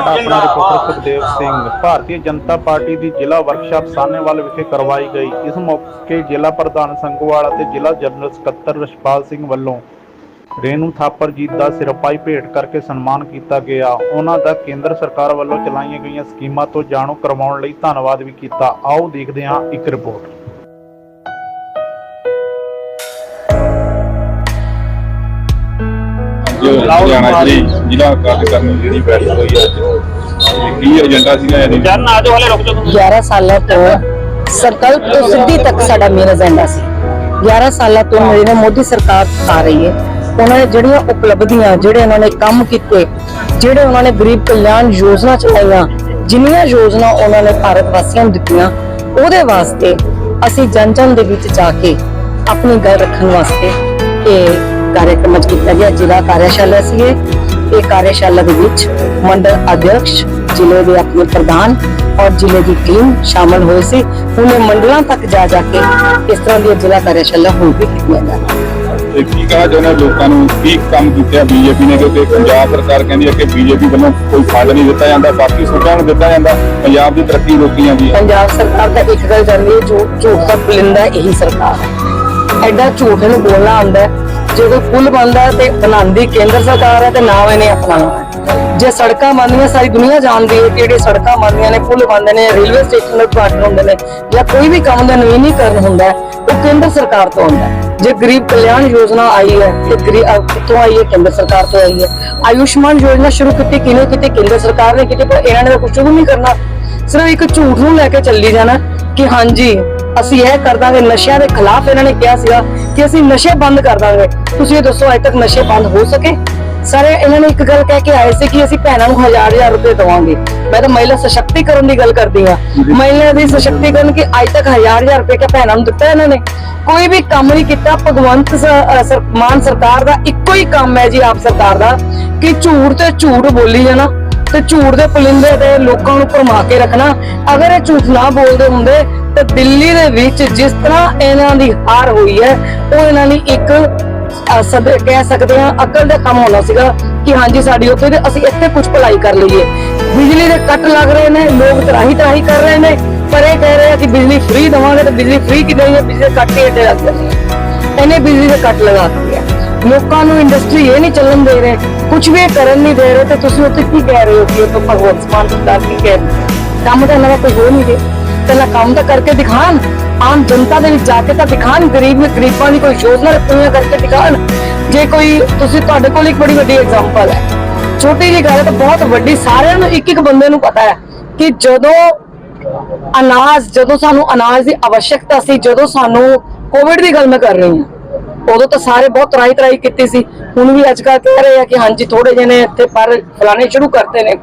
ਤੁਹਾਡਾ ਆਪਣਾ reporter Sukhdev Singh. Bharatiya Janata party ਦੀ ਜ਼ਿਲ੍ਹਾ ਵਰਕਸ਼ਾਪ ਸਾਹਨੇਵਾਲ ਵਿਖੇ ਕਰਵਾਈ ਗਈ। ਇਸ ਮੌਕੇ ਜ਼ਿਲ੍ਹਾ ਪ੍ਰਧਾਨ ਸੰਗਵਾਲ ਅਤੇ ਜ਼ਿਲ੍ਹਾ ਜਨਰਲ ਸਕੱਤਰ ਰਸ਼ਪਾਲ ਸਿੰਘ ਵੱਲੋਂ ਰੇਨੂ ਥਾਪਰ ਜੀ ਦਾ ਸਿਰਪਾਈ ਭੇਟ ਕਰਕੇ ਸਨਮਾਨ ਕੀਤਾ ਗਿਆ। ਉਹਨਾਂ ਦਾ ਕੇਂਦਰ ਸਰਕਾਰ ਵੱਲੋਂ ਚਲਾਈਆਂ ਗਈਆਂ ਸਕੀਮਾਂ ਤੋਂ ਜਾਣੂ ਕਰਵਾਉਣ ਲਈ ਧੰਨਵਾਦ ਵੀ ਕੀਤਾ। ਆਓ ਦੇਖਦੇ ਹਾਂ ਇੱਕ ਰਿਪੋਰਟ। ਜੋ ਲੁਧਿਆਣਾ ਜਿਹੜੀ ਜ਼ਿਲ੍ਹਾ ਕਾਰਜਕਾਰਨ ਦੀ ਜਿਹੜੀ ਬੈਠਕ ਹੋਈ ਅੱਜ। ਤੇ ਕੀ ਏਜੰਡਾ ਸੀਗਾ ਇਹਦੇ ਜਨ ਆ ਜਾਓ ਹਲੇ ਰੁਕ ਜਾਓ 11 ਸਾਲਾਂ ਤੋਂ ਸੰਕਲਪ ਤੋਂ ਸਿੱਧੀ ਤੱਕ ਸਾਡਾ ਮੇਨ ਏਜੰਡਾ ਸੀ। 11 ਸਾਲਾਂ ਤੋਂ ਨਰਿੰਦਰ ਮੋਦੀ ਸਰਕਾਰ ਆ ਰਹੀ ਹੈ ਉਹਨਾਂ ਨੇ ਜਿਹੜੀਆਂ ਉਪਲਬਧੀਆਂ ਜਿਹੜੇ ਉਹਨਾਂ ਨੇ ਕੰਮ ਕੀਤੇ ਜਿਹੜੇ ਉਹਨਾਂ ਨੇ ਗਰੀਬ ਕਲਿਆਣ ਯੋਜਨਾ ਚਲਾਈਆਂ ਜਿੰਨੀਆਂ ਯੋਜਨਾ ਉਹਨਾਂ ਨੇ ਭਾਰਤ ਵਾਸੀਆਂ ਨੂੰ ਦਿੱਤੀਆਂ ਉਹਦੇ ਵਾਸਤੇ ਅਸੀਂ ਜਨ ਜਨ ਦੇ ਵਿੱਚ ਜਾ ਕੇ ਆਪਣੀ ਗੱਲ ਰੱਖਣ ਵਾਸਤੇ ਇਹ ਕਾਰਜਕ੍ਰਮ ਅੱਜ ਕੀਤਾ ਗਿਆ। ਜ਼ਿਲ੍ਹਾ ਕਾਰਜਸ਼ਾਲਾ ਸੀ ਇਹ ਕਾਰਜਸ਼ਾਲਾ ਦੇ ਵਿੱਚ ਮੰਡਲ ਅਧਿਕਸ਼ ਜ਼ਿਲ੍ਹੇ ਦੇ ਆਪਣੇ ਪ੍ਰਧਾਨ ਔਰ ਜ਼ਿਲ੍ਹੇ ਦੀ ਟੀਮ ਸ਼ਾਮਲ ਹੋਏ ਸੀ। ਉਹਨੇ ਮੰਡਲਾਂ ਤੱਕ ਜਾ ਜਾ ਕੇ ਇਸ ਤਰ੍ਹਾਂ ਦੀ ਜ਼ਿਲ੍ਹਾ ਕਾਰਜਸ਼ਾਲਾ ਹੁਣ ਵੀ ਕੀਤੀਆਂ ਜਾ ਰਹੀਆਂ। ਤੇ ਕੀ ਕਹਾ ਚਾਹੁੰਦੇ ਲੋਕਾਂ ਨੂੰ? ਕੀ ਕੰਮ ਕੀਤੇ ਬੀਜੇਪੀ ਨੇ? ਕਿਉਂਕਿ ਪੰਜਾਬ ਸਰਕਾਰ ਕਹਿੰਦੀ ਹੈ ਕਿ ਬੀਜੇਪੀ ਵੱਲੋਂ ਕੋਈ ਫੰਡ ਨਹੀਂ ਦਿੱਤਾ ਜਾਂਦਾ ਬਾਕੀ ਸੂਬਿਆਂ ਨੂੰ ਦਿੱਤਾ ਜਾਂਦਾ। ਪੰਜਾਬ ਦੀ ਤਰੱਕੀ ਰੋਕੀ ਜਾਂਦੀ ਹੈ ਪੰਜਾਬ ਸਰਕਾਰ ਦਾ ਇੱਕ ਗੱਲ ਜਾਂਦੀ ਹੈ ਜੋ ਝੂਠ ਦਾ ਪੁਲਿੰਦਾ ਇਹੀ ਸਰਕਾਰ ਹੈ। ਐਡਾ ਝੂਠ ਨੂੰ ਬੋਲਣਾ ਆਉਂਦਾ ਹੈ। ਜਦੋਂ ਪੁਲ ਬਣਦਾ ਤੇ ਬਣਾਉਂਦੀ ਕੇਂਦਰ ਸਰਕਾਰ ਹੈ ਤੇ ਨਾਮ ਇਹਨੇ ਅਪਣਾਉਣਾ ਜੇ ਸੜਕਾਂ ਬਣਦੀਆਂ, ਸਾਰੀ ਦੁਨੀਆ ਜਾਣਦੀ ਹੈ ਕਿ ਜਿਹੜੇ ਸੜਕਾਂ ਬਣਦੀਆਂ ਨੇ, ਪੁਲ ਬਣਦੇ ਨੇ, ਰੇਲਵੇ ਸਟੇਸ਼ਨ ਦੇ ਉਦਘਾਟਨ ਹੁੰਦੇ ਨੇ ਜਾਂ ਕੋਈ ਵੀ ਕੰਮ ਦਾ ਨਵੀਨੀਕਰਨ ਹੁੰਦਾ ਉਹ ਕੇਂਦਰ ਸਰਕਾਰ ਤੋਂ ਹੁੰਦਾ ਜੇ ਗਰੀਬ ਕਲਿਆਣ ਯੋਜਨਾ ਆਈ ਹੈ ਤੇ ਗਰੀਬ ਅਹ ਕਿੱਥੋਂ ਆਈ ਹੈ? ਕੇਂਦਰ ਸਰਕਾਰ ਤੋਂ ਆਈ ਹੈ। ਆਯੁਸ਼ਮਾਨ ਯੋਜਨਾ ਸ਼ੁਰੂ ਕੀਤੀ ਕਿਨੇ ਕੀਤੀ ਕੇਂਦਰ ਸਰਕਾਰ ਨੇ ਕੀਤੀ, ਪਰ ਇਹਨਾਂ ਨੇ ਤਾਂ ਕੁਝ ਸ਼ੁਰੂ ਨਹੀਂ ਕਰਨਾ। ਸਿਰਫ ਇੱਕ ਝੂਠ ਨੂੰ ਲੈ ਕੇ ਚੱਲੀ ਜਾਣਾ। ਕਿ ਹਾਂਜੀ, ਅਸੀਂ ਇਹ ਕਰ ਦਾਂਗੇ, ਨਸ਼ਿਆਂ ਦੇ ਖਿਲਾਫ ਇਹਨਾਂ ਨੇ ਕਿਹਾ ਸੀਗਾ ਕਿ ਅਸੀਂ ਨਸ਼ੇ ਬੰਦ ਕਰ ਦਾਂਗੇ। ਤੁਸੀਂ ਇਹ ਦੱਸੋ, ਅਜੇ ਤੱਕ ਨਸ਼ੇ ਬੰਦ ਹੋ ਸਕੇ? ਸਾਰੇ ਇਹਨਾਂ ਨੇ ਇੱਕ ਗੱਲ ਕਹਿ ਕੇ ਆਏ ਸੀ ਕਿ ਅਸੀਂ ਭੈਣਾਂ ਨੂੰ ਹਜ਼ਾਰ ਹਜ਼ਾਰ ਰੁਪਏ ਦਵਾਂਗੇ। ਮੈਂ ਤਾਂ ਮਹਿਲਾ ਸਸ਼ਕਤੀਕਰਨ ਦੀ ਗੱਲ ਕਰਦੀ ਹਾਂ। ਮਹਿਲਾ ਦੀ ਸਸ਼ਕਤੀਕਰਨ ਕਿ ਅਜੇ ਤੱਕ ਹਜ਼ਾਰ ਹਜ਼ਾਰ ਰੁਪਏ ਕਿ ਭੈਣਾਂ ਨੂੰ ਦਿੱਤਾ ਇਹਨਾਂ ਨੇ? ਕੋਈ ਵੀ ਕੰਮ ਨਹੀਂ ਕੀਤਾ, ਭਗਵੰਤ ਮਾਨ ਸਰਕਾਰ ਦਾ ਇੱਕੋ ਹੀ ਕੰਮ ਹੈ ਜੀ ਆਪ ਸਰਕਾਰ ਦਾ, ਕਿ ਝੂਠ ਤੇ ਝੂਠ ਬੋਲੀ ਜਾਣਾ। ਤੇ ਝੂਠ ਦੇ ਪੁਲਿੰਦੇ ਤੇ ਲੋਕਾਂ ਨੂੰ ਭਰਮਾ ਕੇ ਰੱਖਣਾ। ਅਗਰ ਇਹ ਝੂਠ ਨਾ ਬੋਲਦੇ ਹੁੰਦੇ ਤੇ ਦਿੱਲੀ ਦੇ ਵਿੱਚ ਜਿਸ ਤਰ੍ਹਾਂ ਇਹਨਾਂ ਦੀ ਹਾਰ ਹੋਈ ਹੈ ਉਹ ਇਹਨਾਂ ਲਈ ਇੱਕ ਅ, ਕਹਿ ਸਕਦੇ ਹਾਂ ਅਕਲ ਦਾ ਕੰਮ ਹੋਣਾ ਸੀਗਾ ਕਿ ਹਾਂਜੀ ਸਾਡੀ ਉੱਥੇ ਤੇ ਅਸੀਂ ਇੱਥੇ ਕੁਝ ਭਲਾਈ ਕਰ ਲਈਏ। ਬਿਜਲੀ ਦੇ ਕੱਟ ਲੱਗ ਰਹੇ ਨੇ ਲੋਕ ਤਰਾਹੀ ਤਰਾਹੀ ਕਰ ਰਹੇ ਨੇ ਪਰ ਇਹ ਕਹਿ ਰਹੇ ਆ ਕਿ ਬਿਜਲੀ ਫ੍ਰੀ ਦਵਾਂਗੇ ਤੇ ਬਿਜਲੀ ਫ੍ਰੀ ਕਿਦਾਂ ਹੈ? ਬਿਜਲੀ ਦੇ ਕੱਟ ਹੀ ਇੱਥੇ ਲੱਗ ਜਾਂਦੇ ਆ ਇਹਨੇ ਬਿਜਲੀ ਦੇ ਕੱਟ ਲਗਾ ਦਿੱਤੇ ਲੋਕਾਂ ਨੂੰ ਇੰਡਸਟਰੀ ਇਹ ਨਹੀਂ ਚੱਲਣ ਦੇ ਰਹੇ ਕੁਝ ਵੀ ਕਰਨ ਨਹੀਂ ਦੇ ਰਹੇ ਤੇ ਤੁਸੀਂ ਉੱਥੇ ਕੀ ਕਹਿ ਰਹੇ ਹੋ ਕਿ ਉਹ ਤਾਂ ਭਗਵੰਤ ਮਾਨ ਕੀ ਕਹਿ ਰਹੀ ਕੰਮ ਤਾਂ ਇਹਨਾਂ ਦਾ ਕੋਈ ਹੋ ਨਹੀਂ ਰਿਹਾ। ਪਹਿਲਾਂ ਕੰਮ ਤਾਂ ਕਰਕੇ ਦਿਖਾਣ, ਆਮ ਜਨਤਾ ਦੇ ਵਿੱਚ ਜਾ ਕੇ ਤਾਂ ਦਿਖਾਣ, ਗਰੀਬ ਗਰੀਬਾਂ ਦੀ ਕੋਈ ਯੋਜਨਾ ਰੱਖੀਆਂ ਕਰਕੇ ਦਿਖਾਣ। ਜੇ ਕੋਈ, ਤੁਸੀਂ ਤੁਹਾਡੇ ਕੋਲ ਇੱਕ ਬੜੀ ਵੱਡੀ ਐਗਜ਼ਾਮਪਲ ਹੈ। ਛੋਟੀ ਜਿਹੀ ਗੱਲ ਹੈ ਤਾਂ ਬਹੁਤ ਵੱਡੀ, ਸਾਰਿਆਂ ਨੂੰ ਇੱਕ ਇੱਕ ਬੰਦੇ ਨੂੰ ਪਤਾ ਹੈ ਕਿ ਜਦੋਂ ਅਨਾਜ, ਜਦੋਂ ਸਾਨੂੰ ਅਨਾਜ ਦੀ ਆਵਸ਼ਕਤਾ ਸੀ, ਜਦੋਂ ਸਾਨੂੰ ਕੋਵਿਡ ਦੀ ਗੱਲ ਮੈਂ ਕਰ ਰਹੀ ਹਾਂ। ਉਦੋਂ ਤਾਂ ਸਾਰੇ ਬਹੁਤ ਤਰਾਈ ਤਰਾਈ ਕੀਤੀ ਸੀ। ਹੁਣ ਵੀ ਅੱਜ ਕੱਲ ਕਹਿ ਰਹੇ ਆ ਕਿ ਹਾਂਜੀ ਥੋੜੇ ਜਿਹੇ ਨੇ ਇੱਥੇ ਪਰ ਫਲਾਣੇ ਸ਼ੁਰੂ ਕਰਤੇ ਨੇ।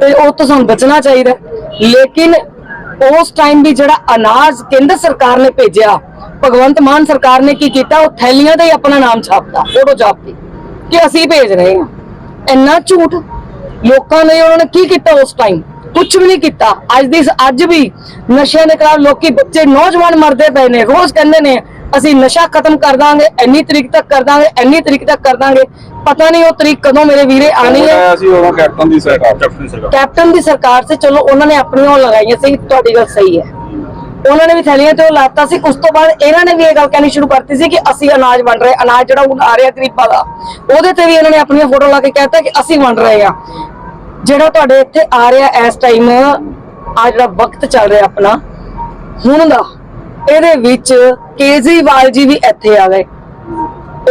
ਤੇ ਉਹ ਤੋਂ ਸਾਨੂੰ ਬਚਣਾ ਚਾਹੀਦਾ ਲੇਕਿਨ ਉਸ ਟਾਈਮ ਵੀ ਜਿਹੜਾ ਅਨਾਜ ਕੇਂਦਰ ਸਰਕਾਰ ਨੇ ਭੇਜਿਆ, ਭਗਵੰਤ ਮਾਨ ਸਰਕਾਰ ਨੇ ਕੀ ਕੀਤਾ? ਉਹ ਥੈਲੀਆਂ ਤੇ ਹੀ ਆਪਣਾ ਨਾਮ ਛਾਪਤਾ, ਫੋਟੋ ਛਾਪਤੀ ਕਿ ਅਸੀਂ ਭੇਜ ਰਹੇ ਹਾਂ। ਇੰਨਾ ਝੂਠ। ਲੋਕਾਂ ਨੇ ਉਹਨਾਂ ਨੇ ਕੀ ਕੀਤਾ ਉਸ ਟਾਈਮ ਕੁਝ ਵੀ ਨਹੀਂ ਕੀਤਾ। ਅੱਜ ਦੀ ਅੱਜ ਵੀ ਨਸ਼ਿਆਂ ਦੇ ਖਿਲਾਫ ਲੋਕੀ ਬੱਚੇ, ਨੌਜਵਾਨ ਮਰਦੇ ਪਏ ਨੇ। ਰੋਜ਼ ਕਹਿੰਦੇ ਨੇ ਅਸੀਂ ਨਸ਼ਾ ਖਤਮ ਕਰ ਦਾਂਗੇ ਇੰਨੀ ਤਰੀਕ ਤੱਕ ਕਰ ਦਾਂਗੇ ਇੰਨੀ ਤਰੀਕ ਤੱਕ ਕਰ ਦਾਂਗੇ। ਪਤਾ ਨਹੀਂ ਉਹ ਤਰੀਕ ਕਦੋਂ ਮੇਰੇ ਵੀਰੇ ਆਣੀ ਹੈ। ਆਇਆ ਸੀ ਉਦੋਂ ਕੈਪਟਨ ਦੀ ਸਰਕਾਰ। ਕੈਪਟਨ ਸਰਕਾਰ। ਕੈਪਟਨ ਦੀ ਸਰਕਾਰ ਸੇ ਚਲੋ ਉਹਨਾਂ ਨੇ ਆਪਣੀਆਂ ਉਹ ਲਗਾਈਆਂ ਸੀ ਤੁਹਾਡੀ ਗੱਲ ਸਹੀ ਹੈ। ਉਹਨਾਂ ਨੇ ਵੀ ਥੈਲੀਆਂ ਤੇ ਉਹ ਲਾਤਾ ਸੀ। ਉਸ ਤੋਂ ਬਾਅਦ ਇਹਨਾਂ ਨੇ ਵੀ ਇਹ ਗੱਲ ਕਹਿਣੀ ਸ਼ੁਰੂ ਕਰਤੀ ਸੀ ਕਿ ਅਸੀਂ ਅਨਾਜ ਵੰਡ ਰਹੇ ਅਨਾਜ ਜਿਹੜਾ ਹੁਣ ਆ ਰਿਹਾ ਗਰੀਬਾਂ ਦਾ ਉਹਦੇ ਤੇ ਵੀ ਇਹਨਾਂ ਨੇ ਆਪਣੀਆਂ ਫੋਟੋ ਲਾ ਕੇ ਕਹਿਤਾ ਕਿ ਅਸੀਂ ਵੰਡ ਰਹੇ ਆ ਜਿਹੜਾ ਤੁਹਾਡੇ ਇੱਥੇ ਆ ਰਿਹਾ ਇਸ ਟਾਈਮ ਆ ਜਿਹੜਾ ਵਕਤ ਚੱਲ ਰਿਹਾ ਆਪਣਾ ਹੁਣ ਦਾ ਇਹਦੇ ਵਿੱਚ ਕੇਜਰੀਵਾਲ ਜੀ ਵੀ ਇੱਥੇ ਆ ਗਏ।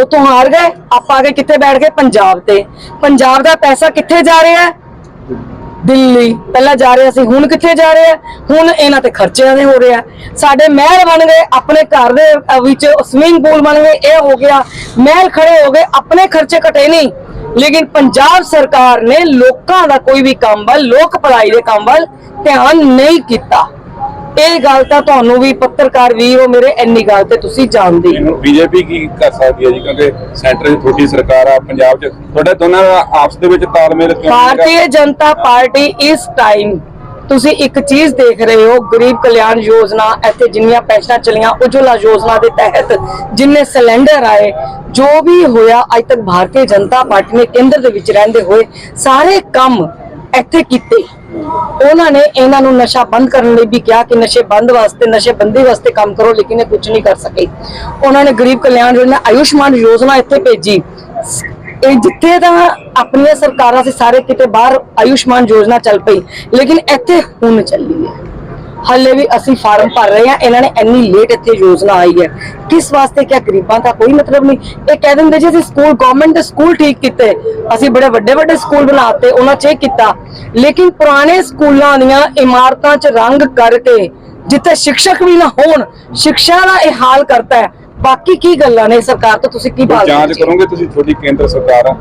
ਉਤੋਂ ਹਾਰ ਗਏ, ਆਪਾਂ ਆ ਕਿੱਥੇ ਬੈਠ ਗਏ? ਪੰਜਾਬ ਤੇ। ਪੰਜਾਬ ਦਾ ਪੈਸਾ ਕਿੱਥੇ ਜਾ ਰਿਹਾ ਹੈ? ਦਿੱਲੀ। ਪਹਿਲਾਂ ਜਾ ਰਿਹਾ ਸੀ, ਹੁਣ ਕਿੱਥੇ ਜਾ ਰਿਹਾ ਹੈ? ਹੁਣ ਇਹਨਾਂ ਤੇ ਖਰਚਿਆਂ ਦੇ ਹੋ ਰਿਹਾ ਸਾਡੇ ਮਹਿਲ ਬਣ ਗਏ, ਆਪਣੇ ਘਰ ਦੇ ਵਿੱਚ ਸਵਿਮਿੰਗ ਪੂਲ ਬਣ ਗਏ, ਇਹ ਹੋ ਗਿਆ। ਮਹਿਲ ਖੜੇ ਹੋ ਗਏ, ਆਪਣੇ ਖਰਚੇ ਘਟੇ ਨਹੀਂ। ਲੇਕਿਨ ਪੰਜਾਬ ਸਰਕਾਰ ਨੇ ਲੋਕਾਂ ਦਾ ਕੋਈ ਵੀ ਕੰਮ ਵੱਲ, ਲੋਕ ਭਲਾਈ ਦੇ ਕੰਮ ਵੱਲ ਧਿਆਨ ਨਹੀਂ ਕੀਤਾ। ਇਹ ਗੱਲ ਤਾਂ ਤੁਹਾਨੂੰ ਵੀ ਪੱਤਰਕਾਰ ਵੀਰ ਹੋ ਮੇਰੇ ਇੰਨੀ ਗੱਲ ਤੇ ਤੁਸੀਂ ਜਾਣਦੇ ਹੀ ਹੋ। ਬੀਜੇਪੀ ਕੀ ਕਰ ਸਕਦੀ ਹੈ ਜੀ? ਕਿਉਂਕਿ ਸੈਂਟਰ 'ਚ ਤੁਹਾਡੀ ਸਰਕਾਰ ਆ ਪੰਜਾਬ 'ਚ। ਤੁਹਾਡੇ ਦੋਨਾਂ ਦਾ ਆਪਸ ਦੇ ਵਿੱਚ ਤਾਲਮੇਲ ਕਿਉਂ ਨਹੀਂ ਹੈਗਾ? ਭਾਰਤੀ ਜਨਤਾ ਪਾਰਟੀ ਇਸ ਟਾਈਮ ਤੁਸੀਂ ਇੱਕ ਚੀਜ਼ ਦੇਖ ਰਹੇ ਹੋ ਗਰੀਬ ਕਲਿਆਣ ਯੋਜਨਾ ਇੱਥੇ ਜਿੰਨੀਆਂ ਪੈਨਸ਼ਨਾਂ ਚਲੀਆਂ ਉਜਵਲਾ ਯੋਜਨਾ ਦੇ ਤਹਿਤ ਜਿੰਨੇ ਸਿਲੰਡਰ ਆਏ ਜੋ ਵੀ ਹੋਇਆ ਅੱਜ ਤੱਕ ਭਾਰਤੀ ਜਨਤਾ ਪਾਰਟੀ ਨੇ ਕੇਂਦਰ ਦੇ ਵਿੱਚ ਰਹਿੰਦੇ ਹੋਏ ਸਾਰੇ ਕੰਮ ਇੱਥੇ ਕੀਤੇ। ਉਹਨਾਂ ਨੇ ਇਹਨਾਂ ਨੂੰ ਨਸ਼ਾ ਬੰਦ ਕਰਨ ਲਈ ਵੀ ਕਿਹਾ ਕਿ ਨਸ਼ੇ ਬੰਦ ਵਾਸਤੇ, ਨਸ਼ੇ ਬੰਦੀ ਵਾਸਤੇ ਕੰਮ ਕਰੋ, ਲੇਕਿਨ ਇਹ ਕੁਝ ਨਹੀਂ ਕਰ ਸਕੇ। ਉਹਨਾਂ ਨੇ ਗਰੀਬ ਕਲਿਆਣ ਯੋਜਨਾ, ਆਯੁਸ਼ਮਾਨ ਯੋਜਨਾ ਇੱਥੇ ਭੇਜੀ। ਇਹ ਜਿੱਥੇ ਤਾਂ ਆਪਣੀਆਂ ਸਰਕਾਰਾਂ ਸੀ, ਸਾਰੇ ਕਿਤੇ ਬਾਹਰ ਆਯੁਸ਼ਮਾਨ ਯੋਜਨਾ ਚੱਲ ਪਈ, ਲੇਕਿਨ ਇੱਥੇ ਹੁਣ ਚੱਲੀ ਹੈ। ਹਾਲੇ ਵੀ ਅਸੀਂ ਫਾਰਮ ਭਰ ਰਹੇ ਹਾਂ ਇਹਨਾਂ ਨੇ ਇੰਨੀ ਲੇਟ ਇੱਥੇ ਯੋਜਨਾ ਆਈ ਹੈ। ਕਿਸ ਵਾਸਤੇ ਕਿਆ ਗਰੀਬਾਂ ਦਾ ਕੋਈ ਮਤਲਬ ਨਹੀਂ? ਇਹ ਕਹਿ ਦਿੰਦੇ ਜੀ ਅਸੀਂ ਸਕੂਲ ਗਵਰਨਮੈਂਟ ਦੇ ਸਕੂਲ ਠੀਕ ਕੀਤੇ। ਅਸੀਂ ਬੜੇ ਵੱਡੇ ਵੱਡੇ ਸਕੂਲ ਬਣਾਤੇ ਉਹਨਾਂ 'ਚ ਇਹ ਕੀਤਾ। ਲੇਕਿਨ ਪੁਰਾਣੇ ਸਕੂਲਾਂ ਦੀਆਂ ਇਮਾਰਤਾਂ 'ਚ ਰੰਗ ਕਰਕੇ ਜਿੱਥੇ ਸ਼ਿਕਸ਼ਕ ਵੀ ਨਾ ਹੋਣ ਸਿੱਖਿਆ ਦਾ ਇਹ ਹਾਲ ਕਰਤਾ ਹੈ। ਬਾਕੀ ਕੀ ਗੱਲਾਂ ਨੇ ਸਰਕਾਰ ਤੋਂ? ਤੁਸੀਂ ਕੀ ਕੋਈ ਭਾਲ ਜਾਂਚ ਕਰੋਗੇ ਤੁਸੀਂ? ਤੁਹਾਡੀ ਕੇਂਦਰ ਸਰਕਾਰ ਆ।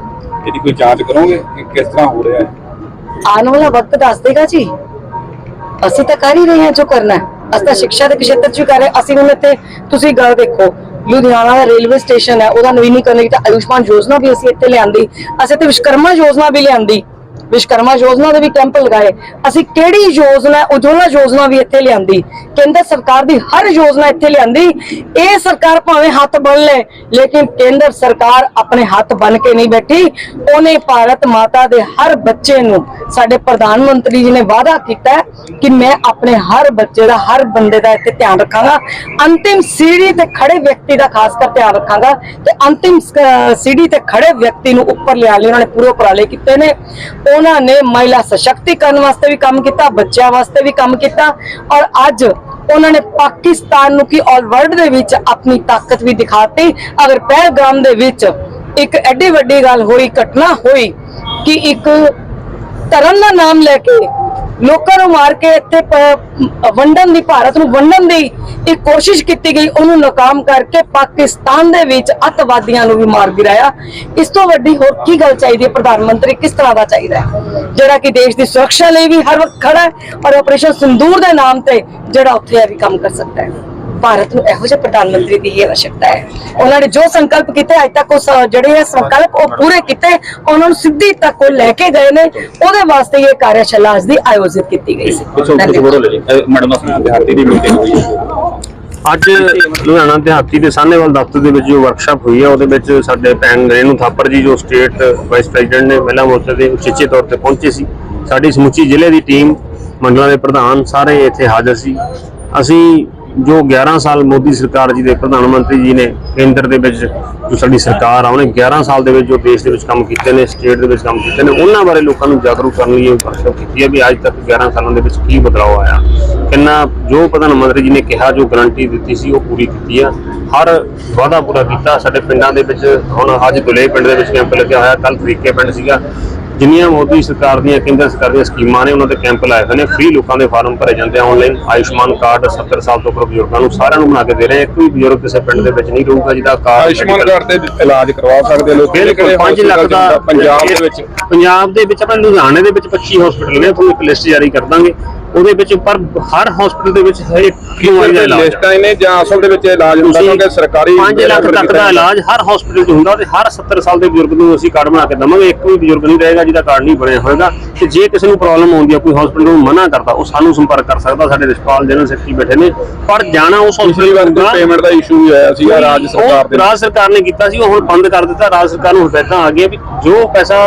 ਇਹਦੀ ਕੋਈ ਜਾਂਚ ਕਰੋਗੇ ਕਿ ਕਿਸ ਤਰ੍ਹਾਂ ਹੋ ਰਿਹਾ ਹੈ? ਆਉਣ ਵਾਲਾ ਵਕਤ ਦੱਸ ਦੇਗਾ ਜੀ। ਅਸੀਂ ਤਾਂ ਕਰ ਹੀ ਰਹੇ ਹਾਂ ਜੋ ਕਰਨਾ ਅਸੀਂ ਤਾਂ ਸਿੱਖਿਆ ਦੇ ਖੇਤਰ 'ਚ ਵੀ ਕਰ ਰਹੇ ਅਸੀਂ ਹੁਣ ਇੱਥੇ ਤੁਸੀਂ ਗੱਲ ਦੇਖੋ, ਲੁਧਿਆਣਾ ਦਾ ਰੇਲਵੇ ਸਟੇਸ਼ਨ ਹੈ, ਉਹਦਾ ਨਵੀਨੀਕਰਨ ਕੀਤਾ ਆਯੁਸ਼ਮਾਨ ਯੋਜਨਾ ਵੀ ਅਸੀਂ ਇੱਥੇ ਲਿਆਂਦੀ। ਅਸੀਂ ਤੇ ਵਿਸ਼ਕਰਮਾ ਯੋਜਨਾ ਵੀ ਲਿਆਂਦੀ। ਵਿਸ਼ਕਰਮਾ ਯੋਜਨਾ ਦੇ ਵੀ ਕੈਂਪ ਲਗਾਏ। ਅਸੀਂ ਕਿਹੜੀ ਯੋਜਨਾ, ਉਜਵਲਾ ਯੋਜਨਾ ਵੀ ਇੱਥੇ ਲਿਆਂਦੀ? ਕੇਂਦਰ ਸਰਕਾਰ ਦੀ ਹਰ ਯੋਜਨਾ ਇੱਥੇ ਲਿਆਂਦੀ। ਇਹ ਸਰਕਾਰ ਭਾਵੇਂ ਹੱਥ ਬੰਨ ਲੈ, ਲੇਕਿਨ ਕੇਂਦਰ ਸਰਕਾਰ ਆਪਣੇ ਹੱਥ ਬੰਨ ਕੇ ਨਹੀਂ ਬੈਠੀ। ਉਹਨੇ ਭਾਰਤ ਮਾਤਾ ਦੇ ਹਰ ਬੱਚੇ ਨੂੰ, ਸਾਡੇ ਪ੍ਰਧਾਨ ਮੰਤਰੀ ਜੀ ਨੇ ਵਾਅਦਾ ਕੀਤਾ ਕਿ ਮੈਂ ਆਪਣੇ ਹਰ ਬੱਚੇ ਦਾ, ਹਰ ਬੰਦੇ ਦਾ ਇੱਥੇ ਧਿਆਨ ਰੱਖਾਂਗਾ। ਅੰਤਿਮ ਸੀੜੀ ਤੇ ਖੜੇ ਵਿਅਕਤੀ ਦਾ ਖਾਸ ਕਰ ਧਿਆਨ ਰੱਖਾਂਗਾ ਤੇ ਅੰਤਿਮ ਸੀੜੀ ਤੇ ਖੜੇ ਵਿਅਕਤੀ ਨੂੰ ਉੱਪਰ ਲਿਆ ਲਈ ਉਹਨਾਂ ਨੇ ਪੂਰੇ ਉਪਰਾਲੇ ਕੀਤੇ ਨੇ। ਉਹਨਾਂ ਨੇ ਮਹਿਲਾ ਸਸ਼ਕਤੀਕਰਨ ਵਾਸਤੇ ਵੀ ਕੰਮ ਕੀਤਾ, ਬੱਚਿਆਂ ਵਾਸਤੇ ਵੀ ਕੰਮ ਕੀਤਾ ਔਰ ਅੱਜ ਉਹਨਾਂ ਨੇ ਪਾਕਿਸਤਾਨ ਨੂੰ ਕੀ ਆਲ ਵਰਲਡ ਦੇ ਵਿੱਚ ਆਪਣੀ ਤਾਕਤ ਵੀ ਦਿਖਾਤੀ। ਅਗਰ ਪਹਿਲਗਾਮ ਦੇ ਵਿੱਚ ਇੱਕ ਐਡੀ ਵੱਡੀ ਗੱਲ ਹੋਈ, ਘਟਨਾ ਹੋਈ ਕਿ ਇੱਕ ਧਰਮ ਦਾ ਨਾਮ ਲੈ ਕੇ ਲੋਕਾਂ ਨੂੰ ਮਾਰ ਕੇ ਇੱਥੇ ਵੰਡਣ ਦੀ, ਭਾਰਤ ਨੂੰ ਵੰਡਣ ਦੀ ਇੱਕ ਕੋਸ਼ਿਸ਼ ਕੀਤੀ ਗਈ, ਉਹਨੂੰ ਨਾਕਾਮ ਕਰਕੇ ਪਾਕਿਸਤਾਨ ਦੇ ਵਿੱਚ ਅੱਤਵਾਦੀਆਂ ਨੂੰ ਵੀ ਮਾਰ ਗਿਰਾਇਆ। ਇਸ ਤੋਂ ਵੱਡੀ ਹੋਰ ਕੀ ਗੱਲ ਚਾਹੀਦੀ ਹੈ? ਪ੍ਰਧਾਨ ਮੰਤਰੀ, ਕਿਸ ਤਰ੍ਹਾਂ ਦਾ ਚਾਹੀਦਾ ਹੈ? ਜਿਹੜਾ ਕਿ ਦੇਸ਼ ਦੀ ਸੁਰੱਖਿਆ ਲਈ ਵੀ ਹਰ ਵਕਤ ਖੜਾ ਹੈ ਔਰ ਆਪਰੇਸ਼ਨ ਸਿੰਦੂਰ ਦੇ ਨਾਮ ਤੇ ਜਿਹੜਾ ਉੱਥੇ ਇਹ ਵੀ ਕੰਮ ਕਰ ਸਕਦਾ ਹੈ। ਭਾਰਤ ਨੂੰ ਇਹੋ ਜਿਹੇ ਪ੍ਰਧਾਨ ਮੰਤਰੀ ਦੀ ਹੀ ਆਵਸ਼ਕਤਾ ਹੈ। ਉਹਨਾਂ ਨੇ ਜੋ ਸੰਕਲਪ ਕੀਤੇ ਅੱਜ ਤੱਕ ਉਸ ਜਿਹੜੇ ਇਹ ਸੰਕਲਪ ਉਹ ਪੂਰੇ ਕੀਤੇ ਉਹਨਾਂ ਨੂੰ ਸਿੱਧੀ ਤੱਕ ਉਹ ਲੈ ਕੇ ਗਏ ਨੇ। ਉਹਦੇ ਵਾਸਤੇ ਇਹ ਕਾਰਜਸ਼ਾਲਾ ਅੱਜ ਦੀ ਆਯੋਜਿਤ ਕੀਤੀ ਗਈ ਸੀ। ਅੱਜ ਲੁਧਿਆਣਾ ਦਿਹਾਤੀ ਦੇ ਸਾਹਨੇਵਾਲ ਦਫ਼ਤਰ ਦੇ ਵਿੱਚ ਜੋ ਵਰਕਸ਼ਾਪ ਹੋਈ ਹੈ ਉਹਦੇ ਵਿੱਚ ਸਾਡੇ ਭੈਣ ਰੇਨੂ ਥਾਪਰ ਜੀ ਜੋ ਸਟੇਟ ਵਾਈਸ ਪ੍ਰੈਜ਼ੀਡੈਂਟ ਨੇ ਮਹਿਲਾ ਮੋਰਚੇ ਦੇ ਉਚੇਚੇ ਤੌਰ ਤੇ ਪਹੁੰਚੇ ਸੀ। ਸਾਡੀ ਸਮੁੱਚੀ ਜ਼ਿਲ੍ਹੇ ਦੀ ਟੀਮ ਮੰਡਲਾਂ ਦੇ ਪ੍ਰਧਾਨ ਸਾਰੇ ਇੱਥੇ ਹਾਜ਼ਰ ਸੀ। ਅਸੀਂ ਜੋ 11 ਸਾਲ ਮੋਦੀ ਸਰਕਾਰ ਜੀ ਦੇ ਪ੍ਰਧਾਨ ਮੰਤਰੀ ਜੀ ਨੇ ਕੇਂਦਰ ਦੇ ਵਿੱਚ ਜੋ ਸਾਡੀ ਸਰਕਾਰ ਆ, ਉਹਨੇ 11 ਸਾਲ ਦੇ ਵਿੱਚ ਜੋ ਦੇਸ਼ ਦੇ ਵਿੱਚ ਕੰਮ ਕੀਤੇ ਨੇ, ਸਟੇਟ ਦੇ ਵਿੱਚ ਕੰਮ ਕੀਤੇ ਨੇ, ਉਹਨਾਂ ਬਾਰੇ ਲੋਕਾਂ ਨੂੰ ਜਾਗਰੂਕ ਕਰਨ ਲਈ ਇਹ ਵਰਕਸ਼ਾਪ ਕੀਤੀ ਹੈ ਵੀ ਅੱਜ ਤੱਕ 11 ਸਾਲਾਂ ਦੇ ਵਿੱਚ ਕੀ ਬਦਲਾਅ ਆਇਆ। ਕਿੰਨਾ ਜੋ ਪ੍ਰਧਾਨ ਮੰਤਰੀ ਜੀ ਨੇ ਕਿਹਾ, ਜੋ ਗਰੰਟੀ ਦਿੱਤੀ ਸੀ, ਉਹ ਪੂਰੀ ਕੀਤੀ ਆ। ਹਰ ਵਾਅਦਾ ਪੂਰਾ ਕੀਤਾ। ਸਾਡੇ ਪਿੰਡਾਂ ਦੇ ਵਿੱਚ ਹੁਣ ਅੱਜ ਦੁਲੇ ਪਿੰਡ ਦੇ ਵਿੱਚ ਕੈਂਪ ਲੱਗਿਆ ਹੋਇਆ। ਕੱਲ ਤਰੀਕੇ ਪਿੰਡ ਸੀਗਾ। ਜਿੰਨੀਆਂ ਮੋਦੀ ਸਰਕਾਰ ਦੀਆਂ ਕੇਂਦਰ ਸਰਕਾਰ ਦੀਆਂ ਸਕੀਮਾਂ ਨੇ ਉਹਨਾਂ ਦੇ ਕੈਂਪ ਲਾਏ ਹੋਏ ਨੇ ਫ੍ਰੀ ਲੋਕਾਂ ਦੇ ਫਾਰਮ ਭਰੇ ਜਾਂਦੇ ਆ ਆਨਲਾਈਨ ਆਯੁਸ਼ਮਾਨ ਕਾਰਡ 70 ਸਾਲ ਤੋਂ ਉੱਪਰ ਬਜ਼ੁਰਗਾਂ ਨੂੰ ਸਾਰਿਆਂ ਨੂੰ ਬਣਾ ਕੇ ਦੇ ਰਹੇ ਆ। ਵੀ ਬਜ਼ੁਰਗ ਕਿਸੇ ਪਿੰਡ ਦੇ ਵਿੱਚ ਨਹੀਂ ਰਹੂਗਾ ਜਿਹਦਾ ਕਾਰਡ ਆਯੁਸ਼ਮਾਨ ਕਾਰਡ ਤੇ ਇਲਾਜ ਕਰਵਾ ਸਕਦੇ ਲੋਕ ਬਿਲਕੁਲ 5 ਲੱਖ ਦਾ ਪੰਜਾਬ ਦੇ ਵਿੱਚ। ਪੰਜਾਬ ਦੇ ਵਿੱਚ ਆਪਣੇ ਲੁਧਿਆਣੇ ਦੇ ਵਿੱਚ 25 ਹਸਪੀਟਲ ਨੇ ਤੁਹਾਨੂੰ ਇੱਕ ਲਿਸਟ ਜਾਰੀ ਕਰ ਦਾਂਗੇ। ਉਹਦੇ ਵਿੱਚ ਪਰ ਹਰ ਹਸਪੀਟਲ ਦੇ ਵਿੱਚ ਹਰ ਇੱਕ ਬਿਮਾਰੀ ਦਾ ਇਲਾਜ? ਹੈ। ਲਿਸਟਾਂ ਨੇ ਜਾਂ ਅਸਲ ਦੇ ਵਿੱਚ ਇਲਾਜ ਹੁੰਦਾ ਕਿਉਂਕਿ ਸਰਕਾਰੀ 5 ਲੱਖ ਤੱਕ ਦਾ ਇਲਾਜ ਹਰ ਹਸਪੀਟਲ 'ਚ ਹੁੰਦਾ ਤੇ ਹਰ 70 ਸਾਲ ਦੇ ਬਜ਼ੁਰਗ ਨੂੰ ਅਸੀਂ ਕਾਰਡ ਬਣਾ ਕੇ ਦਵਾਂਗੇ। ਇੱਕ ਵੀ ਬਜ਼ੁਰਗ ਨਹੀਂ ਰਹੇਗਾ ਜਿਹਦਾ ਕਾਰਡ ਨਹੀਂ ਬਣਿਆ ਹੋਵੇਗਾ ਤੇ ਜੇ ਕਿਸੇ ਨੂੰ ਪ੍ਰੋਬਲਮ ਆਉਂਦੀ ਹੈ ਕੋਈ ਹਸਪੀਟਲ ਨੂੰ ਮਨਾ ਕਰਦਾ ਉਹ ਸਾਨੂੰ ਸੰਪਰਕ ਕਰ ਸਕਦਾ। ਸਾਡੇ ਰਿਸ਼ਪਾਲ ਜਨਰਲ ਸੈਕਟਰੀ ਬੈਠੇ ਨੇ। ਪਰ ਜਾਣਾ ਉਸ ਪਿਛਲੀ ਵਾਰ ਕੋਈ ਪੇਮੈਂਟ ਦਾ ਇਸ਼ੂ ਵੀ ਆਇਆ ਸੀਗਾ ਰਾਜ ਸਰਕਾਰ ਦੇ ਰਾਜ ਸਰਕਾਰ ਨੇ ਕੀਤਾ ਸੀ ਉਹ ਹੁਣ ਬੰਦ ਕਰ ਦਿੱਤਾ। ਰਾਜ ਸਰਕਾਰ ਨੂੰ ਹਦਾਇਤਾਂ ਆ ਗਈਆਂ ਵੀ ਜੋ ਪੈਸਾ